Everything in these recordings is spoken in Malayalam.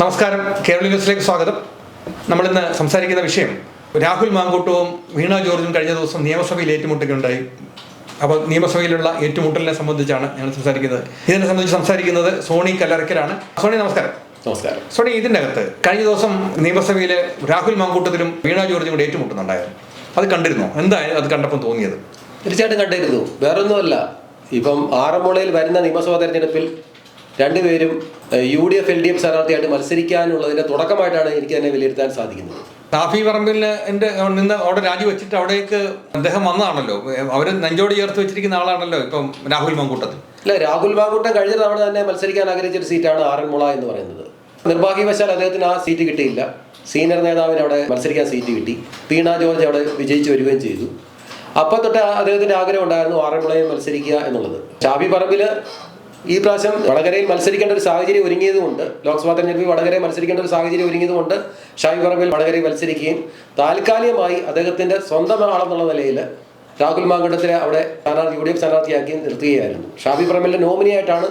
നമസ്കാരം. കേരള ന്യൂസിലേക്ക് സ്വാഗതം. നമ്മളിന്ന് സംസാരിക്കുന്ന വിഷയം രാഹുൽ മാങ്കൂട്ടവും വീണ ജോർജും കഴിഞ്ഞ ദിവസം നിയമസഭയിൽ ഏറ്റുമുട്ടുകയുണ്ടായി. അപ്പോൾ നിയമസഭയിലുള്ള ഏറ്റുമുട്ടലിനെ സംബന്ധിച്ചാണ് ഞങ്ങൾ സംസാരിക്കുന്നത്. ഇതിനെ സംബന്ധിച്ച് സംസാരിക്കുന്നത് സോണി കല്ലറക്കലാണ് സോണി നമസ്കാരം. നമസ്കാരം. സോണി ഇതിന്റെ അകത്ത് കഴിഞ്ഞ ദിവസം നിയമസഭയിൽ രാഹുൽ മാങ്കൂട്ടത്തിലും വീണ ജോർജും കൂടെ ഏറ്റുമുട്ടുന്നുണ്ടായിരുന്നു. അത് കണ്ടിരുന്നു? എന്തായാലും അത് കണ്ടപ്പോൾ തോന്നിയത്? തീർച്ചയായിട്ടും കണ്ടിരുന്നു. വേറൊന്നുമല്ല. ഇപ്പം ആറന്മുളയിൽ വരുന്ന നിയമസഭാ തെരഞ്ഞെടുപ്പിൽ രണ്ടുപേരും U D F L D F സ്ഥാനാർത്ഥിയായിട്ട് മത്സരിക്കാനുള്ളതിന്റെ തുടക്കമായിട്ടാണ് എനിക്ക് തന്നെ വിലയിരുത്താൻ സാധിക്കുന്നത്. ഷാഫി പറമ്പിൽ എന്റെ നിന്ന് അവിടെ രാജിവെച്ചിട്ട് അവിടേക്ക് അദ്ദേഹം വന്നതാണല്ലോ. അവർ നെഞ്ചോട് ചേർത്ത് വെച്ചിരിക്കുന്ന ആളാണല്ലോ ഇപ്പം രാഹുൽ മാങ്കൂട്ടത്തിൽ. അല്ല രാഹുൽ മാങ്കൂട്ടം കഴിഞ്ഞ തവണ തന്നെ മത്സരിക്കാൻ ആഗ്രഹിച്ച ഒരു സീറ്റാണ് ആറന്മുള എന്ന് പറയുന്നത്. നിർഭാഗ്യവശാൽ അദ്ദേഹത്തിന് ആ സീറ്റ് കിട്ടിയില്ല. സീനിയർ നേതാവിന് അവിടെ മത്സരിക്കാൻ സീറ്റ് കിട്ടി. പീണ ജോർജ് അവിടെ വിജയിച്ചു വരികയും ചെയ്തു. അപ്പം തൊട്ട് അദ്ദേഹത്തിന്റെ ആഗ്രഹം ഉണ്ടായിരുന്നു ആറന്മുളയിൽ മത്സരിക്കുക എന്നുള്ളത്. ഷാബി പറമ്പിൽ ഈ പ്രാവശ്യം വടകരയിൽ മത്സരിക്കേണ്ട ഒരു സാഹചര്യം ഒരുങ്ങിയതുകൊണ്ട് ലോക്സഭാ തെരഞ്ഞെടുപ്പിൽ വടകരയിൽ മത്സരിക്കേണ്ട ഒരു സാഹചര്യം ഒരുങ്ങിയതുകൊണ്ട് ഷായി പറമ്പിൽ വടകരയിൽ മത്സരിക്കുകയും താൽക്കാലികമായി അദ്ദേഹത്തിന്റെ സ്വന്തം ആളെന്നുള്ള നിലയിൽ രാഹുൽ മാങ്കുടത്തിലെ അവിടെ സ്ഥാനാർത്ഥി യു ഡി എഫ് സ്ഥാനാർത്ഥിയാക്കി നിർത്തുകയായിരുന്നു. ഷാഫി പറമ്പിലിന്റെ നോമിനിയായിട്ടാണ്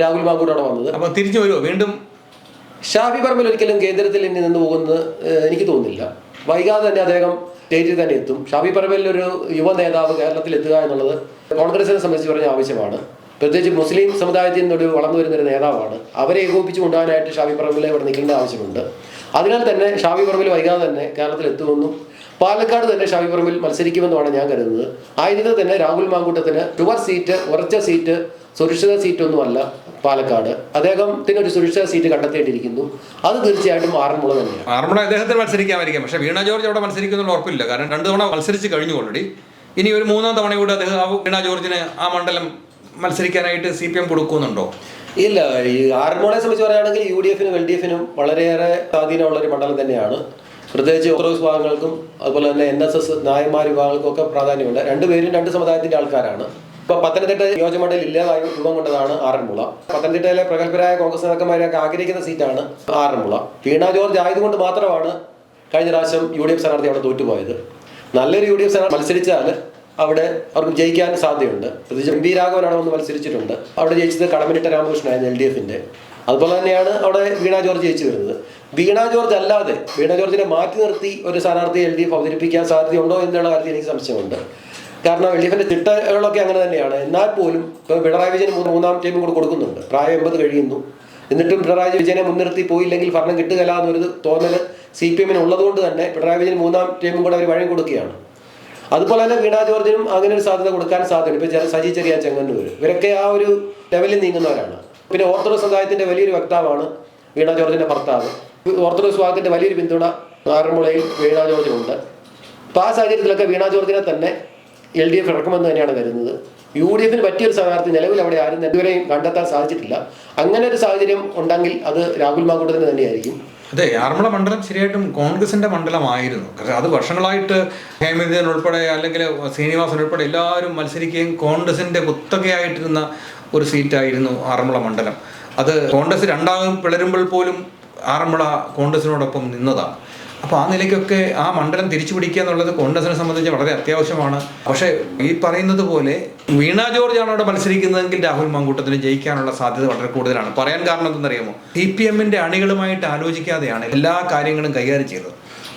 രാഹുൽ മാങ്കൂട്ട് അവിടെ വന്നത്. അപ്പോൾ തിരിച്ചു വരുമോ വീണ്ടും ഷാഫി പറമ്പിൽ ഒരിക്കലും കേന്ദ്രത്തിൽ ഇനി നിന്ന് പോകുന്നത് എനിക്ക് തോന്നുന്നില്ല. വൈകാതെ തന്നെ അദ്ദേഹം സ്റ്റേജിൽ തന്നെ എത്തും. ഷാഫി പറമ്പിൽ ഒരു യുവ നേതാവ് കേരളത്തിൽ എത്തുക എന്നുള്ളത് കോൺഗ്രസിനെ സംബന്ധിച്ച് പറഞ്ഞ ആവശ്യമാണ്. പ്രത്യേകിച്ച് മുസ്ലിം സമുദായത്തിൽ നിന്നൊരു വളർന്നു വരുന്ന ഒരു നേതാവാണ്. അവരെ ഏകോപിച്ച് കൊണ്ടുപോകാനായിട്ട് ഷാഫി പറമ്പിൽ ഇവിടെ നിൽക്കേണ്ട ആവശ്യമുണ്ട്. അതിനാൽ തന്നെ ഷാഫി പറമ്പിൽ വൈകാതെ തന്നെ കേരളത്തിൽ എത്തുമെന്നും പാലക്കാട് തന്നെ ഷാഫി പറമ്പിൽ മത്സരിക്കുമെന്നുമാണ് ഞാൻ കരുതുന്നത്. ആയതിനാൽ തന്നെ രാഹുൽ മാങ്കൂട്ടത്തിന് ടുവർ സീറ്റ് ഉറച്ച സീറ്റ് സുരക്ഷിത സീറ്റൊന്നുമല്ല പാലക്കാട്. അദ്ദേഹത്തിന് ഒരു സുരക്ഷിത സീറ്റ് കണ്ടെത്തിയിട്ടിരിക്കുന്നു അത് തീർച്ചയായിട്ടും ആറന്മുള തന്നെയാണ്. ആറന്മുള അദ്ദേഹത്തിന് മത്സരിക്കാമായിരിക്കാം. പക്ഷേ വീണ ജോർജ് അവിടെ മത്സരിക്കുന്നുള്ള ഉറപ്പില്ല. കാരണം രണ്ടു തവണ മത്സരിച്ച് കഴിഞ്ഞു ഓൾറെഡി ഇനി ഒരു മൂന്നാം തവണ കൂടെ അദ്ദേഹം വീണ ജോർജിന് ആ മണ്ഡലം മത്സരിക്കാനായിട്ട് സി പി എം കൊടുക്കുന്നുണ്ടോ? ഇല്ല ഈ ആറന്മുളയെ സംബന്ധിച്ച് പറയുകയാണെങ്കിൽ യു ഡി എഫിനും എൽ ഡി എഫിനും വളരെയേറെ സ്വാധീനമുള്ള ഒരു മണ്ഡലം തന്നെയാണ്. പ്രത്യേകിച്ച് ഓർത്തഡോക്സ് വിഭാഗങ്ങൾക്കും അതുപോലെ തന്നെ എൻ എസ് എസ് നായന്മാർ വിഭാഗങ്ങൾക്കും ഒക്കെ പ്രാധാന്യമുണ്ട്. രണ്ടുപേരും രണ്ട് സമുദായത്തിന്റെ ആൾക്കാരാണ്. ഇപ്പൊ പത്തനംതിട്ട നിയോജകമണ്ഡലം ഇല്ലാതായി രൂപം കൊണ്ടതാണ് ആറന്മുള. പത്തനംതിട്ടയിലെ പ്രഗത്ഭരായ കോൺഗ്രസ് നേതാക്കന്മാരൊക്കെ ആഗ്രഹിക്കുന്ന സീറ്റാണ് ആറന്മുള. വീണ ജോർജ് ആയതുകൊണ്ട് മാത്രമാണ് കഴിഞ്ഞ പ്രാവശ്യം യു ഡി എഫ് സ്ഥാനാർത്ഥി അവിടെ തോറ്റുപോയത്. നല്ലൊരു യു ഡി എഫ് സ്ഥാനാർത്ഥി മത്സരിച്ചാൽ അവിടെ അവർക്ക് ജയിക്കാൻ സാധ്യതയുണ്ട്. പ്രത്യേകിച്ച് എം പി രാഘവനാണ് ഒന്ന് മത്സരിച്ചിട്ടുണ്ട്. അവിടെ ജയിച്ചത് കടമനിട്ട രാമകൃഷ്ണനായിരുന്നു എൽ ഡി എഫിന്റെ. അതുപോലെ തന്നെയാണ് അവിടെ വീണ ജോർജ് ജയിച്ചു വരുന്നത്. വീണ ജോർജ് അല്ലാതെ വീണ ജോർജിനെ മാറ്റി നിർത്തി ഒരു സ്ഥാനാർത്ഥി എൽ ഡി എഫ് അവതരിപ്പിക്കാൻ സാധ്യതയുണ്ടോ എന്നുള്ള കാര്യത്തിൽ എനിക്ക് സംശയമുണ്ട്. കാരണം എൽ ഡി എഫിന്റെ തിട്ടകളൊക്കെ അങ്ങനെ തന്നെയാണ്. എന്നാൽ പോലും ഇപ്പോൾ പിണറായി വിജയൻ മൂന്നാം ടീം കൂടെ കൊടുക്കുന്നുണ്ട്. പ്രായം എൺപത് കഴിയുന്നു. എന്നിട്ടും പിണറായി വിജയനെ മുൻനിർത്തി പോയില്ലെങ്കിൽ ഭരണം കിട്ടുകയില്ല എന്നൊരു തോന്നൽ സി പി എമ്മിന് ഉള്ളതുകൊണ്ട് തന്നെ പിണറായി വിജയൻ മൂന്നാം ടൈമും കൂടെ അവർ വഴി കൊടുക്കുകയാണ്. അതുപോലെ തന്നെ വീണാ ജോർജിനും അങ്ങനെ ഒരു സാധ്യത കൊടുക്കാൻ സാധ്യത ഇപ്പൊ സജി ചെറിയ ചെങ്ങന്നൂർ ഇവരൊക്കെ ആ ഒരു ലെവലിൽ നീങ്ങുന്നവരാണ്. പിന്നെ ഓർത്തഡോക്സ് സമുദായത്തിന്റെ വലിയൊരു വക്താവാണ് വീണാ ജോർജിന്റെ ഭർത്താവ്. ഓർത്തഡോക്സ് വിഭാഗത്തിന്റെ വലിയൊരു പിന്തുണ ആറന്മുളയിൽ വീണാ ജോർജിനുണ്ട്. അപ്പോൾ ആ സാഹചര്യത്തിലൊക്കെ വീണ ജോർജിനെ തന്നെ എൽ ഡി എഫ് ഇറക്കുമെന്ന് തന്നെയാണ് കരുതുന്നത്. യു ഡി എഫിന് പറ്റിയൊരു സ്ഥാനാർത്ഥി നിലവിൽ അവിടെ ആരും ഇതുവരെയും കണ്ടെത്താൻ സാധിച്ചിട്ടില്ല. അങ്ങനെ ഒരു സാഹചര്യം ഉണ്ടെങ്കിൽ അത് രാഹുൽ മാങ്കൂട്ടത്തിന് തന്നെയായിരിക്കും. അതെ ആറന്മുള മണ്ഡലം ശരിയായിട്ടും കോൺഗ്രസിന്റെ മണ്ഡലമായിരുന്നു. കാരണം അത് വർഷങ്ങളായിട്ട് ഹേമന്തിൻ ഉൾപ്പെടെ അല്ലെങ്കിൽ ശ്രീനിവാസൻ ഉൾപ്പെടെ എല്ലാവരും മത്സരിക്കുകയും കോൺഗ്രസിന്റെ കുത്തകയായിട്ടിരുന്ന ഒരു സീറ്റായിരുന്നു ആറന്മുള മണ്ഡലം. അത് കോൺഗ്രസ് രണ്ടാമതും പിളരുമ്പോൾ പോലും ആറന്മുള കോൺഗ്രസിനോടൊപ്പം നിന്നതാണ്. അപ്പോൾ ആ നിലയ്ക്കൊക്കെ ആ മണ്ഡലം തിരിച്ചു പിടിക്കുക എന്നുള്ളത് കോൺഗ്രസിനെ സംബന്ധിച്ച് വളരെ അത്യാവശ്യമാണ്. പക്ഷേ ഈ പറയുന്നത് പോലെ വീണ ജോർജ് ആണ് അവിടെ മത്സരിക്കുന്നതെങ്കിൽ രാഹുൽ മാങ്കൂട്ടത്തിന് ജയിക്കാനുള്ള സാധ്യത വളരെ കൂടുതലാണ്. പറയാൻ കാരണം എന്തെന്നറിയാമോ സി പി എമ്മിന്റെ അണികളുമായിട്ട് ആലോചിക്കാതെയാണ് എല്ലാ കാര്യങ്ങളും കൈകാര്യം ചെയ്തത്.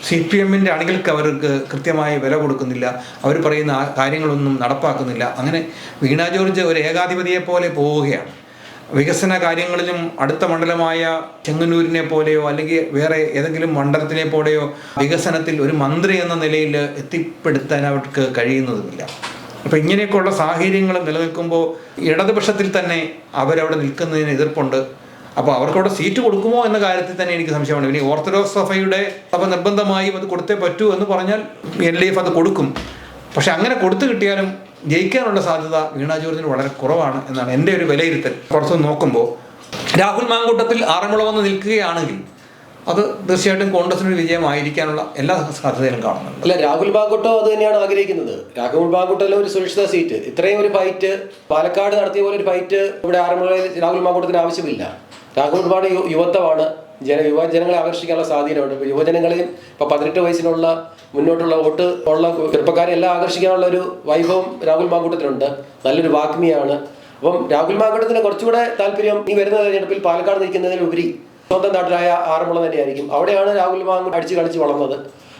സി പി എമ്മിന്റെ അണികൾക്ക് അവർക്ക് കൃത്യമായി വില കൊടുക്കുന്നില്ല. അവർ പറയുന്ന കാര്യങ്ങളൊന്നും നടപ്പാക്കുന്നില്ല. അങ്ങനെ വീണ ജോർജ് ഒരു ഏകാധിപതിയെ പോലെ പോവുകയാണ്. വികസന കാര്യങ്ങളിലും അടുത്ത മണ്ഡലമായ ചെങ്ങന്നൂരിനെ പോലെയോ അല്ലെങ്കിൽ വേറെ ഏതെങ്കിലും മണ്ഡലത്തിനെ പോലെയോ വികസനത്തിൽ ഒരു മന്ത്രി എന്ന നിലയിൽ എത്തിപ്പെടുത്താൻ അവർക്ക് കഴിയുന്നതുമില്ല. അപ്പം ഇങ്ങനെയൊക്കെയുള്ള സാഹചര്യങ്ങൾ നിലനിൽക്കുമ്പോൾ ഇടതുപക്ഷത്തിൽ തന്നെ അവരവിടെ നിൽക്കുന്നതിന് എതിർപ്പുണ്ട്. അപ്പോൾ അവർക്കവിടെ സീറ്റ് കൊടുക്കുമോ എന്ന കാര്യത്തിൽ തന്നെ എനിക്ക് സംശയമാണ്. ഇനി ഓർത്തഡോക്സ് സഭയുടെ സഭ നിർബന്ധമായും അത് കൊടുത്തേ പറ്റൂ എന്ന് പറഞ്ഞാൽ എൽ ഡി എഫ് അത് കൊടുക്കും. പക്ഷെ അങ്ങനെ കൊടുത്തു കിട്ടിയാലും ജയിക്കാനുള്ള സാധ്യത വീണ ജോർജിന് വളരെ കുറവാണ് എന്നാണ് എന്റെ ഒരു വിലയിരുത്തൽ. പുറത്ത് നോക്കുമ്പോൾ രാഹുൽ മാങ്കൂട്ടത്തിൽ ആറന്മുള വന്ന് നിൽക്കുകയാണെങ്കിൽ അത് തീർച്ചയായിട്ടും കോൺഗ്രസിനൊരു വിജയമായിരിക്കാനുള്ള എല്ലാ സാധ്യതയിലും കാണുന്നുണ്ട്. അല്ല രാഹുൽ ബാഗുട്ടോ അത് തന്നെയാണ് ആഗ്രഹിക്കുന്നത്. രാഹുൽ ബാഗുട്ടോയിലെ ഒരു സുരക്ഷിത സീറ്റ്. ഇത്രയും ഒരു ഫൈറ്റ് പാലക്കാട് നടത്തിയ പോലെ ഒരു ഫൈറ്റ് ഇവിടെ ആറന്മുളയിൽ രാഹുൽ മാങ്കൂട്ടത്തിന് ആവശ്യമില്ല. രാഹുൽ ഒരുപാട് യുവത്വമാണ്. ജന യുവജനങ്ങളെ ആകർഷിക്കാനുള്ള സാധ്യതയുണ്ട് യുവജനങ്ങളെയും ഇപ്പൊ പതിനെട്ട് വയസ്സിനുള്ള മുന്നോട്ടുള്ള വോട്ട് ഉള്ള ചെറുപ്പക്കാരെ എല്ലാം ആകർഷിക്കാനുള്ള ഒരു വൈഭവം രാഹുൽ മാങ്കൂട്ടത്തിനുണ്ട് നല്ലൊരു വാഗ്മിയാണ് അപ്പം രാഹുൽ മാങ്കൂട്ടത്തിന് കുറച്ചുകൂടെ താല്പര്യം ഈ വരുന്ന തെരഞ്ഞെടുപ്പിൽ പാലക്കാട് നിൽക്കുന്നതിലുപരി സ്വന്തം നാട്ടിലായ ആറന്മുള തന്നെയായിരിക്കും അവിടെയാണ് രാഹുൽ മാങ്കൂട്ട് അടിച്ച് കളിച്ച് വളർന്നത്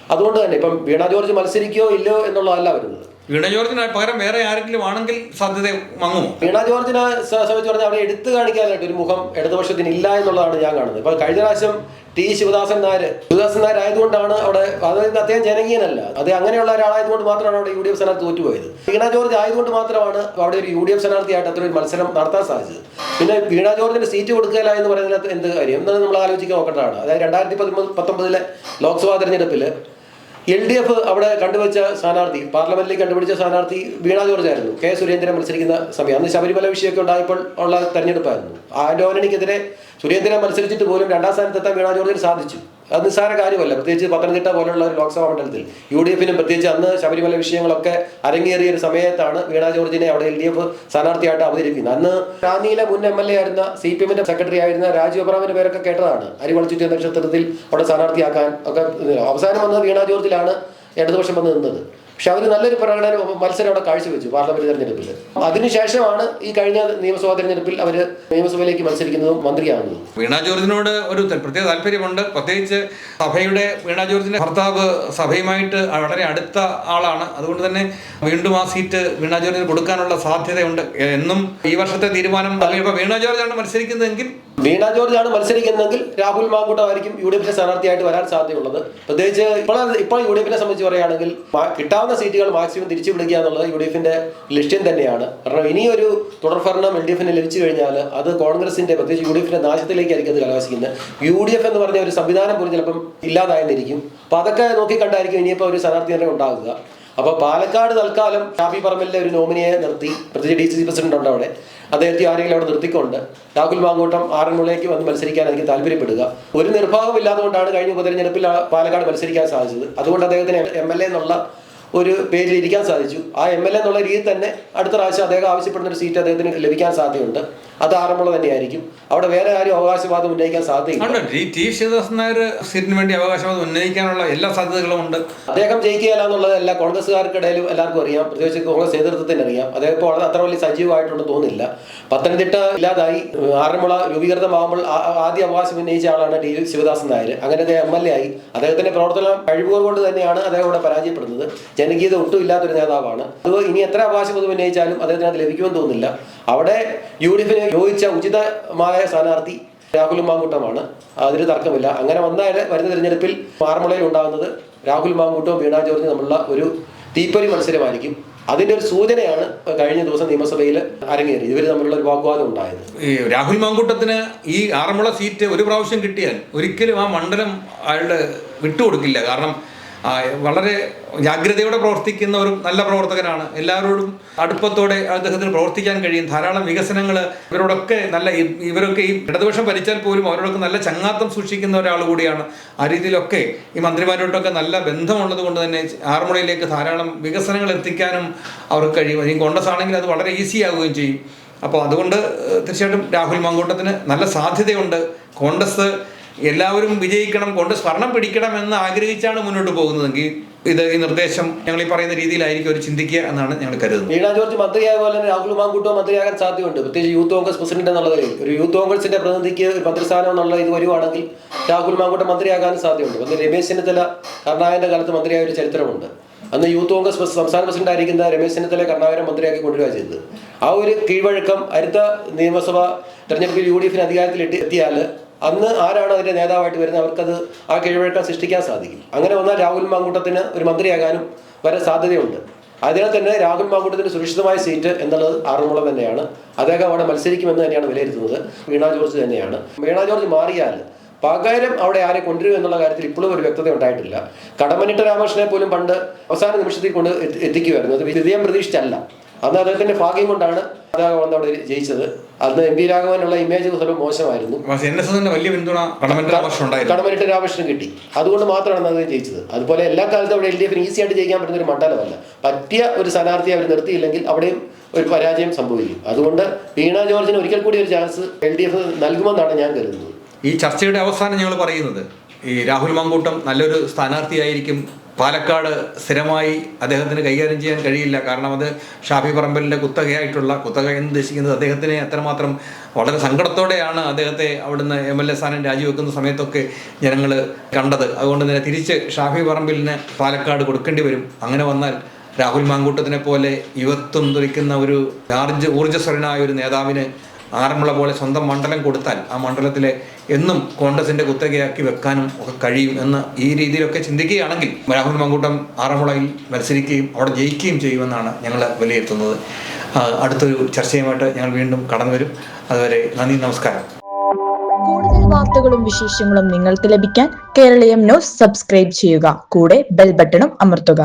അതുകൊണ്ട് തന്നെ ഇപ്പം വീണ ജോർജ് മത്സരിക്കോ ഇല്ലയോ എന്നുള്ളതല്ല വരുന്നത് വീണ ജോർജിന് പകരം വേറെ ആരെങ്കിലും ആണെങ്കിൽ സാധ്യത മങ്ങുമോ വീണ ജോർജിനെ സംബന്ധിച്ച് പറഞ്ഞാൽ അവിടെ എടുത്തു കാണിക്കാനായിട്ട് ഒരു മുഖം ഇടതുപക്ഷത്തിന് ഇല്ല എന്നുള്ളതാണ് ഞാൻ കാണുന്നത് ഇപ്പൊ കഴിഞ്ഞ പ്രാവശ്യം ടി ശിവദാസൻ നായർ. ശിവദാസൻ നായർ ആയതുകൊണ്ടാണ് അവിടെ അതായത് അദ്ദേഹം ജനകീയനല്ല. അത് അങ്ങനെയുള്ള ഒരാളായതുകൊണ്ട് മാത്രമാണ് അവിടെ യു ഡി എഫ് സ്ഥാനാർത്ഥി തോറ്റുപോയത്. വീണ ജോർജ് ആയതുകൊണ്ട് മാത്രമാണ് അവിടെ ഒരു യു ഡി എഫ് സ്ഥാനാർത്ഥിയായിട്ട് അത്ര ഒരു മത്സരം നടത്താൻ സാധിച്ചത്. പിന്നെ വീണ ജോർജിന് സീറ്റ് കൊടുക്കില്ല എന്ന് പറയുന്നതിനകത്ത് എന്ത് കാര്യം? എന്നത് നമ്മൾ ആലോചിക്കാൻ നോക്കേണ്ടതാണ്. അതായത് രണ്ടായിരത്തി പത്തൊമ്പത് പത്തൊമ്പതിലെ ലോക്സഭാ തെരഞ്ഞെടുപ്പിൽ എൽ ഡി എഫ് അവിടെ കണ്ടുവച്ച സ്ഥാനാർത്ഥി പാർലമെന്റിൽ കണ്ടുപിടിച്ച സ്ഥാനാർത്ഥി വീണ ജോർജ് ആയിരുന്നു കെ സുരേന്ദ്രൻ മത്സരിക്കുന്ന സമയം. അന്ന് ശബരിമല വിഷയമൊക്കെ ഉണ്ടായപ്പോൾ ഉള്ള തെരഞ്ഞെടുപ്പായിരുന്നു. ആ ആന്റോണിക്കെതിരെ സുരേന്ദ്രൻ മത്സരിച്ചിട്ട് പോലും രണ്ടാം സ്ഥാനത്തെത്താൻ വീണ ജോർജിന് സാധിച്ചു. അത് നിസ്സാര കാര്യമല്ല. പ്രത്യേകിച്ച് പത്തനംതിട്ട പോലുള്ള ഒരു ലോക്സഭാ മണ്ഡലത്തിൽ യു ഡി എഫിനും പ്രത്യേകിച്ച് അന്ന് ശബരിമല വിഷയങ്ങളൊക്കെ അരങ്ങേറിയ ഒരു സമയത്താണ് വീണ ജോർജിനെ അവിടെ എൽ ഡി എഫ് സ്ഥാനാർത്ഥിയായിട്ട് അവതരിപ്പിക്കുന്നത്. അന്ന് റാന്നിയിലെ മുൻ എം എൽ എ ആയിരുന്ന സി പി എമ്മിന്റെ സെക്രട്ടറി ആയിരുന്ന രാജീവ് അബ്രാമിന്റെ പേരൊക്കെ കേട്ടതാണ്. അരിവളച്ചുറ്റിയ നക്ഷത്രത്തിൽ അവിടെ സ്ഥാനാർത്ഥിയാക്കാൻ ഒക്കെ അവസാനം വന്നത് വീണ ജോർജിലാണ് ഇടതുപക്ഷം വന്ന് നിന്നത്. പക്ഷെ അവർ നല്ലൊരു പ്രകടന മത്സരം അവിടെ കാഴ്ചവെച്ചു പാർലമെന്റ് തെരഞ്ഞെടുപ്പിൽ അതിനുശേഷമാണ് ഈ കഴിഞ്ഞ നിയമസഭാ തെരഞ്ഞെടുപ്പിൽ അവർ നിയമസഭയിലേക്ക് മത്സരിക്കുന്നതും മന്ത്രിയാകുന്നതും വീണ ജോർജിനോട് ഒരു പ്രത്യേക താല്പര്യമുണ്ട്. പ്രത്യേകിച്ച് സഭയുടെ വീണ ജോർജിന്റെ ഭർത്താവ് സഭയുമായിട്ട് വളരെ അടുത്ത ആളാണ്. അതുകൊണ്ട് തന്നെ വീണ്ടും ആ സീറ്റ് വീണ ജോർജിന് കൊടുക്കാനുള്ള സാധ്യതയുണ്ട് എന്നും ഈ വർഷത്തെ തീരുമാനം വീണ ജോർജാണ് മത്സരിക്കുന്നതെങ്കിൽ വീണ ജോർജ് ആണ് മത്സരിക്കുന്നതെങ്കിൽ രാഹുൽ മാങ്കൂട്ടമായിരിക്കും യു ഡി എഫിന്റെ സ്ഥാനാർത്ഥിയായിട്ട് വരാൻ സാധ്യതയുള്ളത്. പ്രത്യേകിച്ച് ഇപ്പോൾ ഇപ്പോൾ യു ഡി എഫിനെ സംബന്ധിച്ച് പറയുകയാണെങ്കിൽ കിട്ടാവുന്ന സീറ്റുകൾ മാക്സിമം തിരിച്ചു വിളിക്കുക എന്നുള്ളത് യു ഡി എഫിന്റെ ലക്ഷ്യം തന്നെയാണ്. കാരണം ഇനിയൊരു തുടർഭരണം എൽ ഡി എഫിന് ലഭിച്ചു കഴിഞ്ഞാൽ അത് കോൺഗ്രസിന്റെ പ്രത്യേകിച്ച് യു ഡി എഫിന്റെ നാശത്തിലേക്കായിരിക്കും അത് കലാശിക്കുന്നത് യു ഡി എഫ് എന്ന് പറഞ്ഞ ഒരു സംവിധാനം പോലും ചിലപ്പം ഇല്ലാതായെന്നിരിക്കും. അപ്പൊ അതൊക്കെ നോക്കിക്കണ്ടായിരിക്കും ഇനിയിപ്പോൾ ഒരു സ്ഥാനാർത്ഥി തന്നെ ഉണ്ടാകുക അപ്പൊ പാലക്കാട് തൽക്കാലം ഷാഫി പറമ്പലിലെ ഒരു നോമിനിയെ നിർത്തി. പ്രത്യേകിച്ച് ഡി സി സി പ്രസിഡന്റ് ഉണ്ട് അവിടെ. അദ്ദേഹത്തെ ആരെങ്കിലും അവിടെ നിർത്തിക്കൊണ്ട് രാഹുൽ മാങ്കൂട്ടം ആറന്മുളയ്ക്ക് വന്ന് മത്സരിക്കാൻ എനിക്ക് താല്പര്യപ്പെടുക. ഒരു നിർഭാഗമില്ലാതുകൊണ്ടാണ് കഴിഞ്ഞ ഉപതെരഞ്ഞെടുപ്പിൽ പാലക്കാട് മത്സരിക്കാൻ സാധിച്ചത്. അതുകൊണ്ട് അദ്ദേഹത്തിന് എം എൽ എ എന്നുള്ള ഒരു പേരിൽ ഇരിക്കാൻ സാധിച്ചു. ആ എം എൽ എ എന്നുള്ള രീതിയിൽ തന്നെ അടുത്ത പ്രാവശ്യം അദ്ദേഹം ആവശ്യപ്പെടുന്ന ഒരു സീറ്റ് അദ്ദേഹത്തിന് ലഭിക്കാൻ സാധ്യതയുണ്ട്. അത് ആറന്മുള തന്നെയായിരിക്കും. അവിടെ വേറെ ആരും അവകാശവാദം ഉന്നയിക്കാൻ സാധ്യതയില്ല. ടി. നായർ സീറ്റിന് വേണ്ടി അവകാശവാദം ഉന്നയിക്കാനുള്ള എല്ലാ സാധ്യതകളും ഉണ്ട്. അദ്ദേഹം ജയിക്കുകയില്ല എന്നുള്ളത് എല്ലാ കോൺഗ്രസ്സുകാർക്കിടയിലും എല്ലാവർക്കും അറിയാം. പ്രത്യേകിച്ച് കോൺഗ്രസ് നേതൃത്വത്തിന് അറിയാം. അദ്ദേഹം ഇപ്പോൾ അത്ര വലിയ സജീവമായിട്ടൊന്നും തോന്നില്ല പത്തനംതിട്ട ഇല്ലാതായി. ആറന്മുള രൂപീകൃതമാകുമ്പോൾ ആദ്യ അവകാശം ഉന്നയിച്ച ആളാണ് ടി ശിവദാസൻ നായർ. അങ്ങനെ അദ്ദേഹം എം എൽ എ ആയി. അദ്ദേഹത്തിന്റെ പ്രവർത്തനം കഴിവുകൾ കൊണ്ട് തന്നെയാണ് അദ്ദേഹം ഇവിടെ പരാജയപ്പെടുന്നത്. ജനകീയത ഒട്ടും ഇല്ലാത്തൊരു നേതാവാണ്. അത് ഇനി എത്ര അവകാശം അത് ഉന്നയിച്ചാലും അദ്ദേഹത്തിന് അത് ലഭിക്കുമെന്ന് തോന്നുന്നില്ല. അവിടെ യു ഡി എഫിന് യോജിച്ച ഉചിതമായ സ്ഥാനാർത്ഥി രാഹുൽ മാങ്കൂട്ടമാണ്. അതിന് തർക്കമില്ല. അങ്ങനെ വന്നാൽ വരുന്ന തിരഞ്ഞെടുപ്പിൽ ആറന്മുളയിൽ ഉണ്ടാകുന്നത് രാഹുൽ മാങ്കൂട്ടവും വീണാ ജോർജും തമ്മിലുള്ള ഒരു തീപ്പൊരി മത്സരമായിരിക്കും. അതിന്റെ ഒരു സൂചനയാണ് കഴിഞ്ഞ ദിവസം നിയമസഭയിൽ അരങ്ങേറി ഇവർ തമ്മിലുള്ള ഒരു വാഗ്വാദം ഉണ്ടായത്. ഈ രാഹുൽ മാങ്കൂട്ടത്തിന് ഈ ആറന്മുള സീറ്റ് ഒരു പ്രാവശ്യം കിട്ടിയാൽ ഒരിക്കലും ആ മണ്ഡലം അയാളുടെ വിട്ടുകൊടുക്കില്ല. കാരണം വളരെ ജാഗ്രതയോടെ പ്രവർത്തിക്കുന്ന ഒരു നല്ല പ്രവർത്തകനാണ്. എല്ലാവരോടും അടുപ്പത്തോടെ അദ്ദേഹത്തിന് പ്രവർത്തിക്കാൻ കഴിയും. ധാരാളം വികസനങ്ങൾ ഇവരോടൊക്കെ നല്ല ഇവരൊക്കെ ഈ ഇടതുപക്ഷം ഭരിച്ചാൽ പോലും അവരോടൊക്കെ നല്ല ചങ്ങാത്തം സൂക്ഷിക്കുന്ന ഒരാൾ കൂടിയാണ്. ആ രീതിയിലൊക്കെ ഈ മന്ത്രിമാരോടൊക്കെ നല്ല ബന്ധമുള്ളത് കൊണ്ട് തന്നെ ആറന്മുളയിലേക്ക് ധാരാളം വികസനങ്ങൾ എത്തിക്കാനും അവർക്ക് കഴിയും. ഇനി കോൺഗ്രസ് ആണെങ്കിൽ അത് വളരെ ഈസി ആവുകയും ചെയ്യും. അപ്പോൾ അതുകൊണ്ട് തീർച്ചയായിട്ടും രാഹുൽ മങ്കൂട്ടത്തിന് നല്ല സാധ്യതയുണ്ട്. കോൺഗ്രസ് എല്ലാവരും വിജയിക്കണം കൊണ്ട് സ്വർണം പിടിക്കണം എന്ന് ആഗ്രഹിച്ചാണ് മുന്നോട്ട് പോകുന്നതെങ്കിൽ ഇത് ഈ നിർദ്ദേശം ഞങ്ങൾ ഈ പറയുന്ന രീതിയിലായിരിക്കും അവർ ചിന്തിക്കുക എന്നാണ് ഞങ്ങൾ കരുതുന്നത്. വീണാ ജോർജ് മന്ത്രിയായ പോലെ തന്നെ രാഹുൽ മാങ്കൂട്ടോ മന്ത്രിയാകാൻ സാധ്യതയുണ്ട്. പ്രത്യേകിച്ച് യൂത്ത് കോൺഗ്രസ് പ്രസിഡന്റ് എന്നുള്ളത് ഒരു യൂത്ത് കോൺഗ്രസിന്റെ പ്രതിനിധിക്ക് ഒരു മന്ത്രിസ്ഥാനം എന്നുള്ള ഇത് വരുവാണെങ്കിൽ രാഹുൽ മാങ്കൂട്ടം മന്ത്രിയാകാൻ സാധ്യതയുണ്ട്. അന്ന് രമേശ് ചെന്നിത്തല കർണാകരന്റെ കാലത്ത് മന്ത്രിയായ ഒരു ചരിത്രമുണ്ട്. അന്ന് യൂത്ത് കോൺഗ്രസ് സംസ്ഥാന പ്രസിഡന്റ് ആയിരിക്കുന്ന രമേശ് ചെന്നിത്തല കർണാകരൻ മന്ത്രിയാക്കി കൊണ്ടുവരിക ചെയ്തത്. ആ ഒരു കീഴ്വഴക്കം അടുത്ത നിയമസഭ തെരഞ്ഞെടുപ്പിൽ യു ഡി എഫിന് അധികാരത്തിൽ എത്തി എത്തിയാൽ അന്ന് ആരാണ് അതിന്റെ നേതാവായിട്ട് വരുന്നത്? അവർക്കത് ആ കീഴ്വഴക്കം സൃഷ്ടിക്കാൻ സാധിക്കും. അങ്ങനെ വന്നാൽ രാഹുൽ മാങ്കൂട്ടത്തിന് ഒരു മന്ത്രിയാകാനും വരെ സാധ്യതയുണ്ട്. അതിനാൽ തന്നെ രാഹുൽ മാങ്കൂട്ടത്തിന് സുരക്ഷിതമായ സീറ്റ് എന്നുള്ളത് ആറന്മുള തന്നെയാണ്. അദ്ദേഹം അവിടെ മത്സരിക്കുമെന്ന് തന്നെയാണ് വിലയിരുത്തുന്നത്. വീണ ജോർജ് തന്നെയാണ്. വീണ ജോർജ് മാറിയാൽ പകരം അവിടെ ആരെ കൊണ്ടുവരും എന്നുള്ള കാര്യത്തിൽ ഇപ്പോഴും ഒരു വ്യക്തത ഉണ്ടായിട്ടില്ല. കടമനിട്ട രാമകൃഷ്ണനെ പോലും പണ്ട് അവസാന നിമിഷത്തിൽ കൊണ്ട് എത്തി- എത്തിക്കുമായിരുന്നു അത് വിജയം പ്രതീക്ഷിച്ചല്ല. അന്ന് അദ്ദേഹത്തിന്റെ ഭാഗ്യം കൊണ്ടാണ് അദ്ദേഹം വന്ന് അവിടെ ജയിച്ചത്. അന്ന് എം പി രാഘവനുള്ള ഇമേജ് സ്വലം മോശമായിരുന്നു. വലിയ പിന്തുണ കടമനിട്ട് രാമകൃഷ്ണൻ കിട്ടി. അതുകൊണ്ട് മാത്രമാണ് അദ്ദേഹം ജയിച്ചത്. അതുപോലെ എല്ലാ കാലത്തും അവിടെ എൽ ഡി എഫിന് ഈസി ആയിട്ട് ജയിക്കാൻ പറ്റുന്ന ഒരു മണ്ഡലമല്ല. പറ്റിയ ഒരു സ്ഥാനാർത്ഥി അവർ നിർത്തിയില്ലെങ്കിൽ അവിടെയും ഒരു പരാജയം സംഭവിക്കും. അതുകൊണ്ട് വീണ ജോർജിന് ഒരിക്കൽ കൂടി ഒരു ചാൻസ് എൽ ഡി എഫ് നൽകുമെന്നാണ് ഞാൻ കരുതുന്നത്. ഈ ചർച്ചയുടെ അവസാനം ഞങ്ങൾ പറയുന്നത് ഈ രാഹുൽ മാങ്കൂട്ടം നല്ലൊരു സ്ഥാനാർത്ഥിയായിരിക്കും പാലക്കാട് സ്ഥിരമായി അദ്ദേഹത്തിന് കൈകാര്യം ചെയ്യാൻ കഴിയില്ല. കാരണം അത് ഷാഫി പറമ്പലിന്റെ കുത്തകയായിട്ടുള്ള കുത്തക എന്ന് ഉദ്ദേശിക്കുന്നത് അദ്ദേഹത്തിനെ അത്രമാത്രം വളരെ സങ്കടത്തോടെയാണ് അദ്ദേഹത്തെ അവിടുന്ന് എം എൽ എ സ്ഥാനം രാജിവെക്കുന്ന സമയത്തൊക്കെ ജനങ്ങൾ കണ്ടത്. അതുകൊണ്ട് തന്നെ തിരിച്ച് ഷാഫി പറമ്പിലിന് പാലക്കാട് കൊടുക്കേണ്ടി വരും. അങ്ങനെ വന്നാൽ രാഹുൽ മാങ്കൂട്ടത്തിനെ പോലെ യുവത്വം തുറിക്കുന്ന ഒരു ഊർജ ഊർജസ്വരനായ ഒരു നേതാവിന് ആറന്മുള പോലെ സ്വന്തം മണ്ഡലം കൊടുത്താൽ ആ മണ്ഡലത്തിലെ എന്നും കോൺഗ്രസിന്റെ കുത്തകയാക്കി വെക്കാനും ഒക്കെ കഴിയും എന്ന് ഈ രീതിയിലൊക്കെ ചിന്തിക്കുകയാണെങ്കിൽ രാഹുൽ മങ്കൂട്ടം ആറന്മുളയിൽ മത്സരിക്കുകയും അവിടെ ജയിക്കുകയും ചെയ്യുമെന്നാണ് ഞങ്ങൾ വിലയിരുത്തുന്നത്. അടുത്തൊരു ചർച്ചയുമായിട്ട് ഞങ്ങൾ വീണ്ടും കടന്നു വരും അതുവരെ നന്ദി നമസ്കാരം. കൂടുതൽ വാർത്തകളും വിശേഷങ്ങളും നിങ്ങൾക്ക് ലഭിക്കാൻ കേരളീയം ന്യൂസ് സബ്സ്ക്രൈബ് ചെയ്യുക. കൂടെ ബെൽ ബട്ടണും അമർത്തുക.